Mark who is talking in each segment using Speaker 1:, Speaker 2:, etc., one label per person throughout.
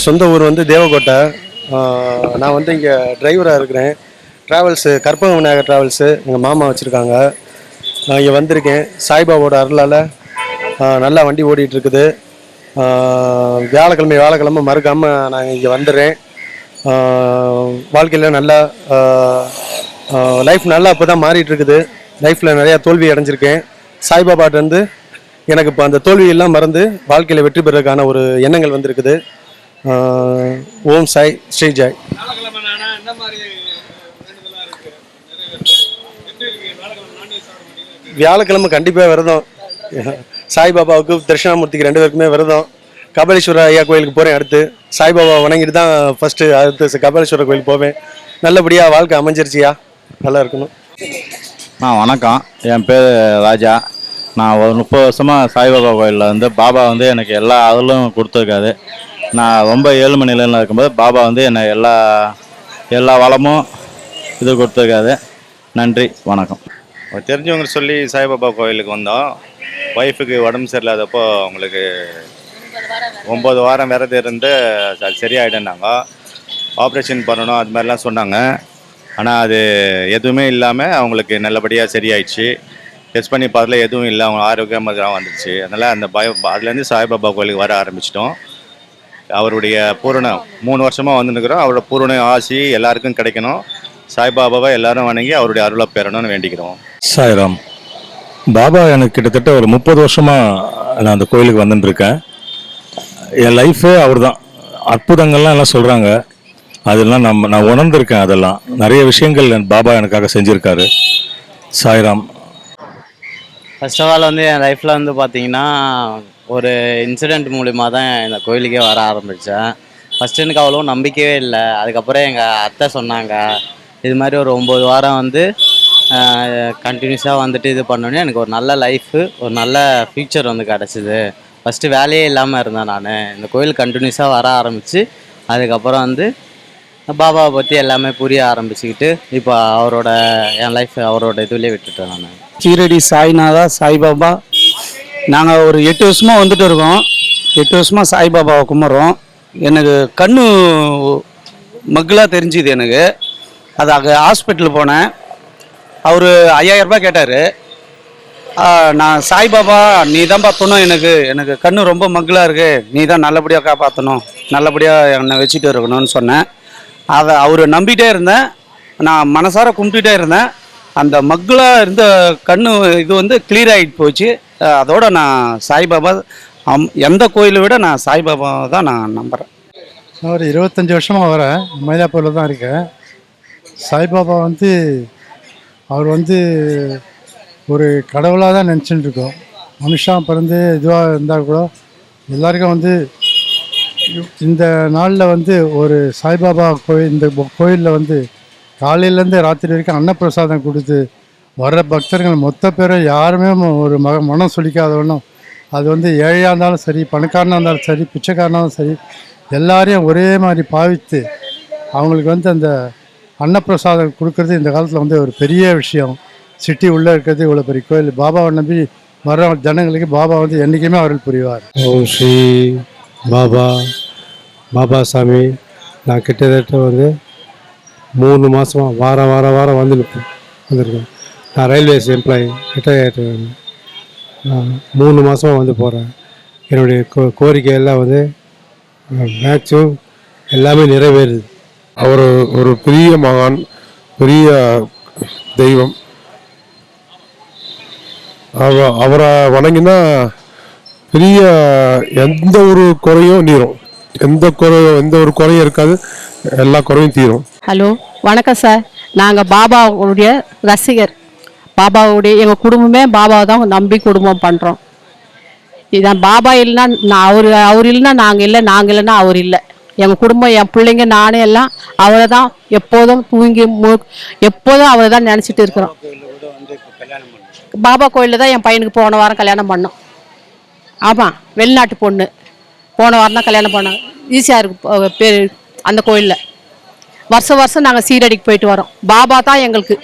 Speaker 1: சொந்த ஊர் வந்து தேவகோட்டை. நான் வந்து இங்கே டிரைவராக இருக்கிறேன். ட்ராவல்ஸு கற்பக விநாயகர் ட்ராவல்ஸு எங்கள் மாமா வச்சுருக்காங்க. நான் இங்கே வந்திருக்கேன். சாய்பாபாவோட அருளால் நல்லா வண்டி ஓடிட்டு இருக்குது வியாழக்கிழமை வியாழக்கிழமை மறுக்காமல் நான் இங்கே வந்துடுறேன். வாழ்க்கையில் நல்லா லைஃப் நல்லா அப்போ தான் மாறிட்டுருக்குது. லைஃப்பில் நிறையா தோல்வி அடைஞ்சிருக்கேன். சாய்பாபாட்டேருந்து எனக்கு இப்போ அந்த தோல்வியெல்லாம் மறந்து வாழ்க்கையில் வெற்றி பெறதுக்கான ஒரு எண்ணங்கள் வந்திருக்குது. ஓம் சாய் ஸ்ரீ ஜாய்.
Speaker 2: வியாழக்கிழமை
Speaker 1: கண்டிப்பாக விரதம். சாய்பாபாவுக்கு தட்சிணாமூர்த்திக்கு ரெண்டு பேருக்குமே விரதம். கபாலீஸ்வரர் ஐயா கோயிலுக்கு போகிறேன் அடுத்து. சாய்பாபா வணங்கிட்டு தான் ஃபஸ்ட்டு அடுத்து கபாலீஸ்வரர் கோயிலுக்கு போவேன். நல்லபடியாக வாழ்க்கை அமைஞ்சிருச்சியா? நல்லா இருக்கணும்.
Speaker 3: ஆ வணக்கம். என் பேர் ராஜா. நான் ஒரு முப்பது வருஷமாக சாய்பாபா கோயிலில் வந்து பாபா வந்து எனக்கு எல்லா அருளும் கொடுத்துருக்காரு. நான் ரொம்ப ஏழ்மை நிலையில் இருக்கும்போது பாபா வந்து என்னை எல்லா எல்லா வளமும் இது கொடுத்துருக்காது நன்றி வணக்கம்.
Speaker 4: தெரிஞ்சவங்க சொல்லி சாய்பாபா கோயிலுக்கு வந்தோம். ஒய்ஃபுக்கு உடம்பு சரியில்லாதப்போ அவங்களுக்கு ஒம்பது வாரம் விரதம் இருந்து அது சரியாயிடுனாங்க ஆப்ரேஷன் பண்ணணும் அது மாதிரிலாம் சொன்னாங்க. ஆனால் அது எதுவுமே இல்லாமல் அவங்களுக்கு நல்லபடியாக சரியாயிடுச்சு. டெஸ்ட் பண்ணி பார்த்தல எதுவும் இல்லை. அவங்க ஆரோக்கியமாக வந்துடுச்சு அதனால் அந்த பய அதுலேருந்து சாய்பாபா கோயிலுக்கு வர ஆரம்பிச்சிட்டோம். அவருடைய பூரணம் மூணு வருஷமாக வந்துருக்கிறோம் அவரோட பூரண ஆசி எல்லாருக்கும் கிடைக்கணும். சாய்பாபாவை எல்லாரும் வணங்கி அவருடைய அருளை பெறணும்னு வேண்டிக்கிறோம்.
Speaker 5: சாய்ராம் பாபா எனக்கு கிட்டத்தட்ட ஒரு முப்பது வருஷமா நான் அந்த கோயிலுக்கு வந்துட்டு இருக்கேன் என் லைஃபே அவர் தான் அற்புதங்கள்லாம் எல்லாம் சொல்கிறாங்க அதெல்லாம் நம்ம நான் உணர்ந்திருக்கேன் அதெல்லாம். நிறைய விஷயங்கள் என் பாபா எனக்காக செஞ்சுருக்காரு. சாய்ராம்.
Speaker 6: ஃபர்ஸ்ட் ஆஃப் ஆல் வந்து என் லைஃப்பில் வந்து பார்த்தீங்கன்னா ஒரு இன்சிடெண்ட் மூலிமா தான் இந்த கோயிலுக்கே வர ஆரம்பித்தேன் ஃபஸ்ட்டு எனக்கு அவ்வளோ நம்பிக்கையே இல்லை. அதுக்கப்புறம் எங்கள் அத்தை சொன்னாங்க. இது மாதிரி ஒரு ஒம்பது வாரம் வந்து கண்டினியூஸாக வந்துட்டு இது பண்ணோன்னே எனக்கு ஒரு நல்ல லைஃபு ஒரு நல்ல ஃப்யூச்சர் வந்து கிடச்சிது. ஃபஸ்ட்டு வேலையே இல்லாமல் இருந்தேன் நான். இந்த கோயில் கண்டினியூஸாக வர ஆரம்பித்து அதுக்கப்புறம் வந்து பாபாவை பற்றி எல்லாமே புரிய ஆரம்பிச்சுக்கிட்டு இப்போ அவரோட என் லைஃப் அவரோட இதுலேயே விட்டுட்டேன் நான்.
Speaker 7: சீரடி சாய்நாதா சாய்பாபா நாங்கள் ஒரு எட்டு வருஷமாக வந்துட்டு இருக்கோம். எட்டு வருஷமாக சாய்பாபாவை கும்பிட்றோம். எனக்கு கண்ணு மங்களாக தெரிஞ்சுது எனக்கு. அது அங்கே ஹாஸ்பிட்டல் போனேன். அவர் ஐயாயிரரூபா கேட்டார். நான் சாய்பாபா நீ தான் பார்த்தணும் எனக்கு. எனக்கு கண்ணு ரொம்ப மங்களாக இருக்கு. நீ தான் நல்லபடியாக காப்பாற்றணும் நல்லபடியாக என்னை வச்சுட்டு இருக்கணும்னு சொன்னேன். அதை அவர் நம்பிட்டே இருந்தேன். நான் மனசார கும்பிட்டுட்டே இருந்தேன். அந்த மங்களாக இருந்த கண்ணு இது வந்து கிளியர் ஆகிட்டு போச்சு. அதோட நான் சாய்பாபா அம் எந்த கோயிலை விட நான் சாய்பாபா தான் நான் நம்புகிறேன்
Speaker 8: நான் ஒரு இருபத்தஞ்சி வருஷமாக வரேன் மயிலாப்பூரில் தான் இருக்கேன். சாய்பாபா வந்து அவர் வந்து ஒரு கடவுளாக தான் நினச்சிட்டு இருக்கோம். மனுஷன் பிறந்து இதுவாக இருந்தால் கூட எல்லாருக்கும் வந்து இந்த நாளில் வந்து ஒரு சாய்பாபா கோயில் இந்த கோயிலில் வந்து காலையிலேருந்து ராத்திரி வரைக்கும் அன்னப்பிரசாதம் கொடுத்து வர்ற பக்தர்கள் மொத்த பேரும் யாருமே ஒரு மக மனம் சொல்லிக்காதவனும் அது வந்து ஏழையாக இருந்தாலும் சரி பணக்காரனாக இருந்தாலும் சரி பிச்சைக்காரனாக இருந்தாலும் சரி எல்லாரையும் ஒரே மாதிரி பாவித்து அவங்களுக்கு வந்து அந்த அன்னப்பிரசாதம் கொடுக்கறது இந்த காலத்தில் வந்து ஒரு பெரிய விஷயம். சிட்டி உள்ளே இருக்கிறது இவ்வளோ பெரிய கோயில். பாபாவை நம்பி வர ஜனங்களுக்கு பாபா வந்து என்றைக்குமே அவர்கள் புரிவார்.
Speaker 9: ஓம் ஸ்ரீ பாபா பாபா சாமி. நான் கிட்டத்தட்ட வந்து மூணு மாதமாக வாரம் வாரம் வாரம் வந்து வந்திருக்கேன். நான் ரயில்வேஸ் எம்ப்ளாயி ரிட்டையர் ஆகிட்டு நான் மூணு மாதமாக வந்து போகிறேன் என்னுடைய கோ கோரிக்கை எல்லாம் வந்து மேக்ஸிமம் எல்லாமே நிறைவேறுது.
Speaker 10: அவர் ஒரு பெரிய மகான் பெரிய தெய்வம். அவ அவரை வணங்கினா பெரிய எந்த ஒரு குறையும் நீரும் எந்த குறை எந்த ஒரு குறையும் இருக்காது. எல்லா குறையும் தீரும்.
Speaker 11: ஹலோ வணக்கம் சார் நாங்கள் பாபாவுடைய ரசிகர். பாபாவுடைய எங்கள் குடும்பமே பாபாவை தான் நம்பி குடும்பம் பண்ணுறோம் இதான் பாபா இல்லைன்னா நான் அவர் அவர் இல்லைன்னா நாங்கள் இல்லை நாங்கள் இல்லைன்னா அவர் இல்லை. எங்கள் குடும்பம் என் பிள்ளைங்க நானே எல்லாம் அவரை தான் எப்போதும் தூங்கி மு எப்போதும் அவரை தான் நினச்சிட்டு இருக்கிறோம். பாபா கோயிலில் தான் என் பையனுக்கு போன வாரம் கல்யாணம் பண்ணோம். ஆமாம் வெளிநாட்டு பொண்ணு. போன வாரம் தான் கல்யாணம் பண்ணோம். ஈஸியாக இருக்கு பேர் அந்த கோயிலில். வருஷம் வருஷம் நாங்கள் சீரடிக்கு போயிட்டு வரோம். பாபா தான் எங்களுக்கு.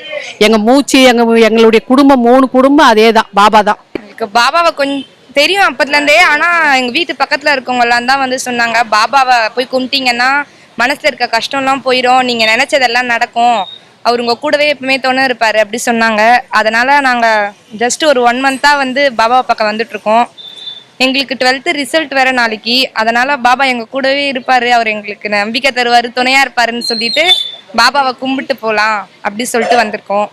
Speaker 11: எங்கள் மூச்சு எங்கள் எங்களுடைய குடும்பம் மூணு குடும்பம் அதே தான் பாபா தான்.
Speaker 12: எனக்கு பாபாவை கொஞ்சம் தெரியும் அப்பத்துலேருந்தே. ஆனால் எங்கள் வீட்டு பக்கத்தில் இருக்கவங்கலாம் தான் வந்து சொன்னாங்க பாபாவை போய் கும்பிட்டீங்கன்னா மனசில் இருக்க கஷ்டம்லாம் போயிடும் நீங்கள் நினச்சதெல்லாம் நடக்கும். அவர் உங்கள் கூடவே எப்பவுமே துணை இருப்பார் அப்படி சொன்னாங்க. அதனால் நாங்கள் ஜஸ்ட் ஒரு ஒன் மந்த்தாக வந்து பாபாவை பக்கம் வந்துட்ருக்கோம் எங்களுக்கு டுவெல்த்து ரிசல்ட் வேற நாளைக்கு. அதனால் பாபா எங்கள் கூடவே இருப்பார். அவர் எங்களுக்கு நம்பிக்கை தருவார். துணையாக இருப்பாருன்னு சொல்லிட்டு பாபாவை கும்பிட்டு போகலாம் அப்படி சொல்லிட்டு வந்திருக்கோம்.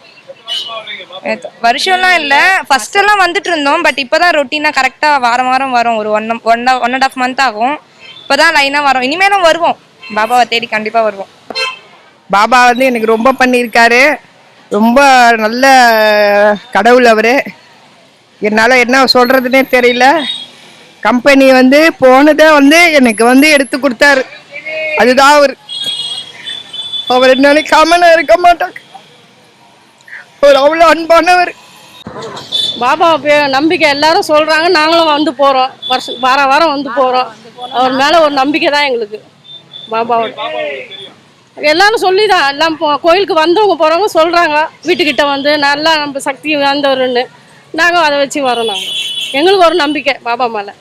Speaker 12: வருஷம்லாம் இல்லை. ஃபர்ஸ்ட் எல்லாம் வந்துட்டு இருந்தோம். பட் இப்போ தான் ரொட்டீனாக கரெக்டாக வாரம் வாரம் வரும். ஒரு one one one and half month ஆகும். இப்போ தான் லைனாக வரோம். இனிமேலும் வருவோம். பாபாவை தேடி கண்டிப்பாக வருவோம்.
Speaker 13: பாபா வந்து எனக்கு ரொம்ப பண்ணியிருக்காரு. ரொம்ப நல்ல கடவுள் அவர். என்னால் என்ன சொல்கிறதுனே தெரியல. கம்பெனி வந்து போனதை வந்து எனக்கு வந்து எடுத்து கொடுத்தாரு. அதுதான் அவர். அவர் நினைக்காம நான் இருக்க மாட்டாங்க அவர் அவ்வளோ அன்பானவர்.
Speaker 11: பாபா நம்பிக்கை எல்லாரும் சொல்றாங்க. நாங்களும் வந்து போறோம். வருஷம் வார வாரம் வந்து போறோம். அவர் மேல ஒரு நம்பிக்கை தான் எங்களுக்கு. பாபாவோட. எல்லாரும் சொல்லி தான் எல்லாம் போ- கோயிலுக்கு வந்தவங்க போறவங்க சொல்றாங்க. வீட்டுக்கிட்ட வந்து நல்லா நம்ம சக்தி வந்தவருன்னு நாங்கள் அதை வச்சு வரோம் நாங்கள் எங்களுக்கு ஒரு நம்பிக்கை பாபா மேலே.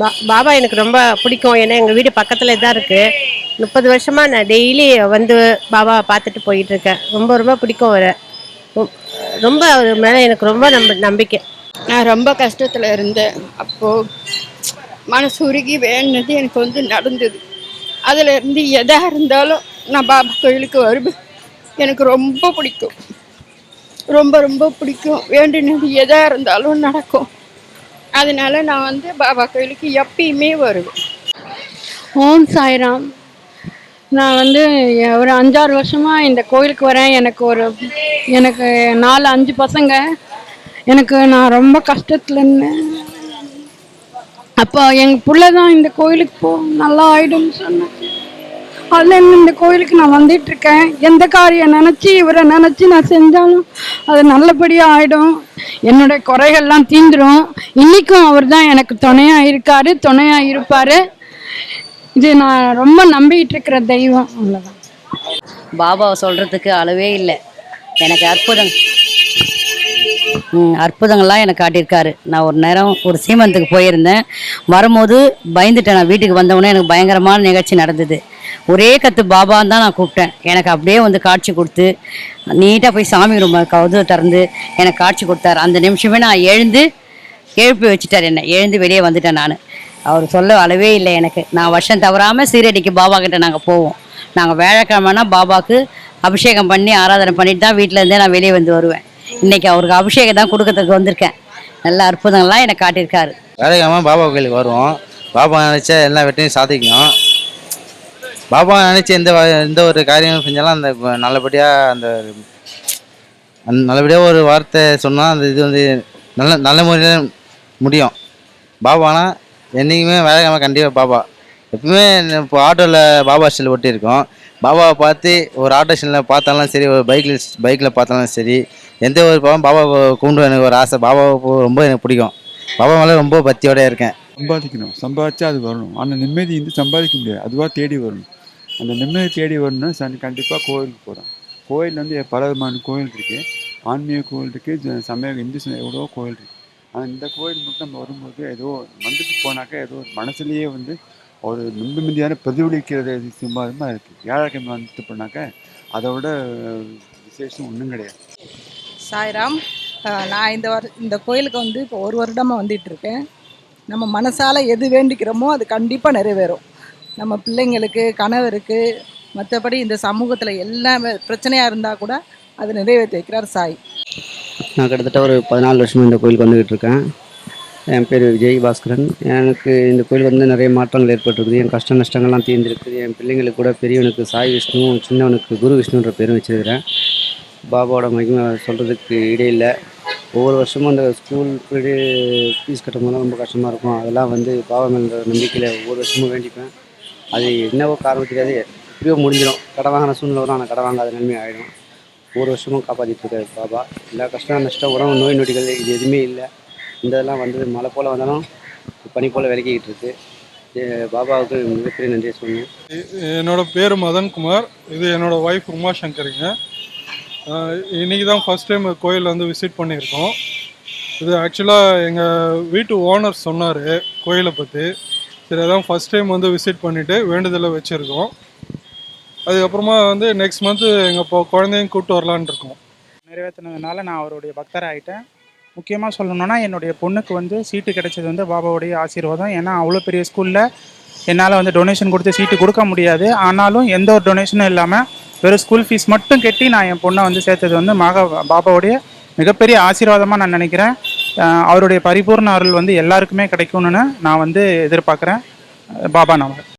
Speaker 14: பாபா எனக்கு ரொம்ப பிடிக்கும். ஏன்னா எங்கள் வீடு பக்கத்தில் தான் இருக்குது முப்பது வருஷமாக நான் டெய்லி வந்து பாபாவை பார்த்துட்டு போயிட்டு இருக்கேன் ரொம்ப ரொம்ப பிடிக்கும் அவரை. ரொம்ப அவர் மேலே எனக்கு ரொம்ப நம்ப நம்பிக்கை.
Speaker 15: நான் ரொம்ப கஷ்டத்தில் இருந்தேன். அப்போது மனசு உருகி வேணுனது எனக்கு வந்து நடந்தது. அதில் இருந்து எதாக இருந்தாலும் நான் பாபா கோயிலுக்கு வருவேன். எனக்கு ரொம்ப பிடிக்கும். ரொம்ப ரொம்ப பிடிக்கும். வேண்டினது எதாக இருந்தாலும் நடக்கும். அதனால நான் வந்து பாபா கோயிலுக்கு எப்பயுமே வருவேன்.
Speaker 16: ஓம் சாய்ராம். நான் வந்து ஒரு அஞ்சாறு வருஷமாக இந்த கோயிலுக்கு வரேன். எனக்கு ஒரு எனக்கு நாலு அஞ்சு பசங்க. எனக்கு நான் ரொம்ப கஷ்டத்தில் இருந்தேன். அப்போ எங்கள் பிள்ளை தான் இந்த கோயிலுக்கு போ நல்லா ஆயிடும்னு சொன்னேன். அதுலேருந்து இந்த கோயிலுக்கு நான் வந்துட்டு இருக்கேன் எந்த காரியம் நினச்சி இவரை நினச்சி நான் செஞ்சாலும் அது நல்லபடியாக ஆகிடும் என்னோட குறைகள்லாம் தீந்துடும் இன்றைக்கும் அவர் தான் எனக்கு துணையாக இருக்காரு துணையாக இருப்பார். இது நான் ரொம்ப நம்பிக்கிட்டு இருக்கிற தெய்வம் அவ்வளோதான்
Speaker 17: பாபாவை சொல்கிறதுக்கு அளவே இல்லை. எனக்கு அற்புதம். அற்புதங்கள்லாம் எனக்கு காட்டியிருக்காரு. நான் ஒரு நேரம் ஒரு சீமந்தத்துக்கு போயிருந்தேன். வரும்போது பயந்துட்டேன். நான் வீட்டுக்கு வந்தவுடனே எனக்கு பயங்கரமான நிகழ்ச்சி நடந்தது. ஒரே கத்து பாபான்னு தான் நான் கூப்பிட்டேன். எனக்கு அப்படியே வந்து காட்சி கொடுத்து நீட்டாக போய் சாமி ரூம் கவுது திறந்து எனக்கு காட்சி கொடுத்தாரு. அந்த நிமிஷமே நான் எழுந்து எழுப்பி வச்சுட்டார் என்னை. எழுந்து வெளியே வந்துட்டேன் நான். அவர் சொல்ல அளவே இல்லை எனக்கு. நான் வருஷம் தவறாமல் சீரடிக்கு பாபா கிட்ட நாங்கள் போவோம். நாங்கள் வேலைக்கிழமைனா பாபாவுக்கு அபிஷேகம் பண்ணி ஆராதனை பண்ணிட்டு தான் வீட்டிலேருந்தே நான் வெளியே வந்து வருவேன். இன்னைக்கு அவருக்கு அபிஷேகம் தான் கொடுக்கறதுக்கு வந்திருக்கேன். நல்ல அற்புதங்கள்லாம் எனக்கு காட்டியிருக்காரு.
Speaker 6: வேலைக்காம பாபா கோயிலுக்கு வருவோம். பாபா நினைச்சா எல்லா வெட்டையும் சாதிக்கணும் பாபா நினைச்சு எந்த எந்த ஒரு காரியம் செஞ்சாலும் அந்த நல்லபடியாக அந்த அந் நல்லபடியாக ஒரு வார்த்தை சொன்னால் அந்த இது வந்து நல்ல நல்ல முறையில் முடியும். பாபானா என்றைக்குமே வேலைக்காம கண்டிப்பாக பாபா. எப்பவுமே இப்போ ஆட்டோவில் பாபா ஸ்டில் ஒட்டியிருக்கோம். பாபாவை பார்த்து ஒரு ஆட்டோ ஸ்டில்ல பார்த்தாலும் சரி ஒரு பைக்கில் பைக்கில் பார்த்தாலும் சரி எந்த ஒரு பாவம் பாபா கும்பிட்டு எனக்கு ஒரு ஆசை. பாபாவை ரொம்ப எனக்கு பிடிக்கும். பாபா மேலே ரொம்ப பக்தியோடய இருக்கேன்.
Speaker 18: சம்பாதிக்கணும். சம்பாதிச்சா அது வரணும். ஆனால் நிம்மதி வந்து சம்பாதிக்க முடியாது. அதுவாக தேடி வரணும். அந்த நிம்மதி தேடி வரணும்னா சன் கண்டிப்பாக கோயிலுக்கு போகிறோம் கோயில் வந்து பல விதமான கோயில் இருக்குது ஆன்மீக கோயில் இருக்குது சமய இந்து எவ்வளோ கோயில் இருக்குது ஆனால் இந்த கோயில் மட்டும் நம்ம வரும்போது ஏதோ வந்துட்டு போனாக்கா ஏதோ மனசுலேயே வந்து ஒரு நிம்மதியான பிரதிபலிக்கிறது சிம்பாதமாக இருக்குது வியாழக்கிழமை வந்துட்டு போனாக்கா அதை விட விசேஷம் ஒன்றும் கிடையாது.
Speaker 19: சாய்ராம். நான் இந்த வர இந்த கோயிலுக்கு வந்து இப்போ ஒரு வருடமாக வந்துட்டு இருக்கேன். நம்ம மனசால் எது வேண்டிக்கிறோமோ அது கண்டிப்பாக நிறைவேறும். நம்ம பிள்ளைங்களுக்கு கணவருக்கு மற்றபடி இந்த சமூகத்தில் எல்லாமே பிரச்சனையாக இருந்தால் கூட அது நிறைவேற்றி வைக்கிறார் சாய்.
Speaker 20: நான் கிட்டத்தட்ட ஒரு பதினாலு வருஷமாக இந்த கோயிலுக்கு வந்துக்கிட்டு இருக்கேன். என் பேர் விஜய் பாஸ்கரன். எனக்கு இந்த கோயில் வந்து நிறைய மாற்றங்கள் ஏற்பட்டிருக்குது. என் கஷ்ட நஷ்டங்கள்லாம் தீர்ந்துருக்குது. என் பிள்ளைங்களுக்கு கூட பெரியவனுக்கு சாய் விஷ்ணு சின்னவனுக்கு குரு விஷ்ணுன்ற பேரும் வச்சுருக்கிறேன். பாபாவோட மகிமை சொல்கிறதுக்கு இடே ஒவ்வொரு வருஷமும் அந்த ஸ்கூல் ஃபீஸ் கட்டும் ரொம்ப கஷ்டமாக இருக்கும். அதெல்லாம் வந்து பாபா மேல நம்பிக்கையில் ஒவ்வொரு வருஷமும் வேண்டிப்பேன். அது என்னவோ காரணம் தெரியாது. எப்படியோ முடிஞ்சிடும். கடை வாங்கின சூழ்நிலை வரும். ஆனால் கடை வாங்காத நிலைமை ஆகிடும் ஒவ்வொரு வருஷமும் காப்பாற்றிட்டு இருக்காரு பாபா. எல்லா கஷ்டம் நஷ்டம் உடம்பு நோய் நொடிகள் இது எதுவுமே இல்லை. இந்த இதெல்லாம் வந்தது மழை போல் வந்தாலும் பனி போல் விலகிக்கிட்டு இருக்கு. பாபாவுக்கு மிகப்பெரிய நன்றியை சொன்னேன்
Speaker 21: என்னோட பேர் மதன்குமார். இது என்னோட ஒய்ஃப் உமா சங்கருங்க இன்றைக்கி தான் ஃபர்ஸ்ட் டைம் கோயில் வந்து விசிட் பண்ணியிருக்கோம். இது ஆக்சுவலாக எங்கள் வீட்டு ஓனர் சொன்னார் கோயிலை பற்றி சரி அதான் ஃபஸ்ட் டைம் வந்து விசிட் பண்ணிவிட்டு வேண்டுதலை வச்சுருக்கோம். அதுக்கப்புறமா வந்து நெக்ஸ்ட் மந்த்து எங்கள் இப்போ குழந்தையும் கூப்பிட்டு வரலான் இருக்கோம்.
Speaker 12: நிறைவேற்றினதுனால நான் அவருடைய பக்தர் ஆகிட்டேன் முக்கியமாக சொல்லணும்னா என்னுடைய பொண்ணுக்கு வந்து சீட்டு கிடைச்சது வந்து பாபாவுடைய ஆசீர்வாதம். ஏன்னா அவ்வளோ பெரிய ஸ்கூலில் என்னால் வந்து டொனேஷன் கொடுத்து சீட்டு கொடுக்க முடியாது. ஆனாலும் எந்த ஒரு டொனேஷனும் இல்லாமல் வெறும் ஸ்கூல் ஃபீஸ் மட்டும் கட்டி நான் என் பொண்ணை வந்து சேர்த்தது வந்து மகா பாபாவுடைய மிகப்பெரிய ஆசீர்வாதமாக நான் நினைக்கிறேன். அவருடைய பரிபூர்ண அருள் வந்து எல்லாருக்குமே கிடைக்கணும்னு நான் வந்து எதிர்பார்க்குறேன். பாபா நாம.